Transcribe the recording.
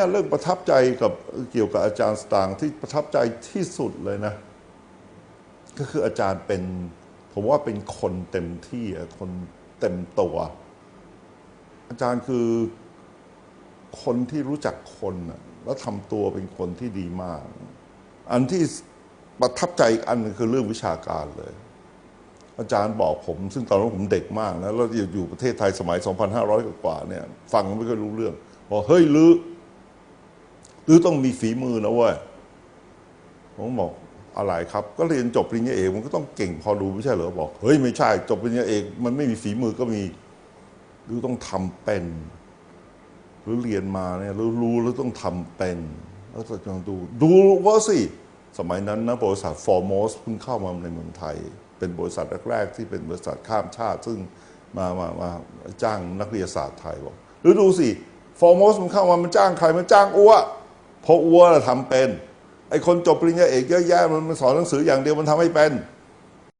เนี่ยเรื่องประทับใจกับเกี่ยวกับอาจารย์สตางค์ที่ประทับใจที่สุดเลยนะ ก็คืออาจารย์เป็น ผมว่าเป็นคนเต็มที่คนเต็มตัว อาจารย์คือคนที่รู้จักคนแล้วทำตัวเป็นคนที่ดีมาก อันที่ประทับใจอีกอันคือเรื่องวิชาการเลย อาจารย์บอกผมซึ่งตอนนั้นผมเด็กมากนะแล้วอยู่ประเทศไทยสมัย 2,500 กว่าเนี่ย ฟังไม่ค่อยรู้เรื่องบอกเฮ้ยลือ ลือต้องมีฝีมือนะเว้ยผมบอกอะไรครับ ก็เรียนจบปริญญาเอกมันก็ต้องเก่งพอดูไม่ใช่เหรอบอกเฮ้ยไม่ใช่ จบปริญญาเอกมันไม่มีฝีมือก็มีลือต้องทำเป็น หรือเรียนมาเนี่ยรู้รู้แล้วต้องทำเป็นแล้วจะลองดูดูว่าสิสมัยนั้นนะบริษัทฟอร์มอสเพิ่งเข้ามาในเมืองไทย เป็นบริษัทแรกๆที่เป็นบริษัทข้ามชาติ ซึ่งมามามาจ้างนักวิทยาศาสตร์ไทยบอกหรือดูสิฟอร์มอสมันเข้ามามันจ้างใครมันจ้างอ้ว เพราะอ้วนทำเป็น ไอ้คนจบปริญญาเอกเยอะแยะมันมันสอนหนังสืออย่างเดียวมันทำไม่เป็น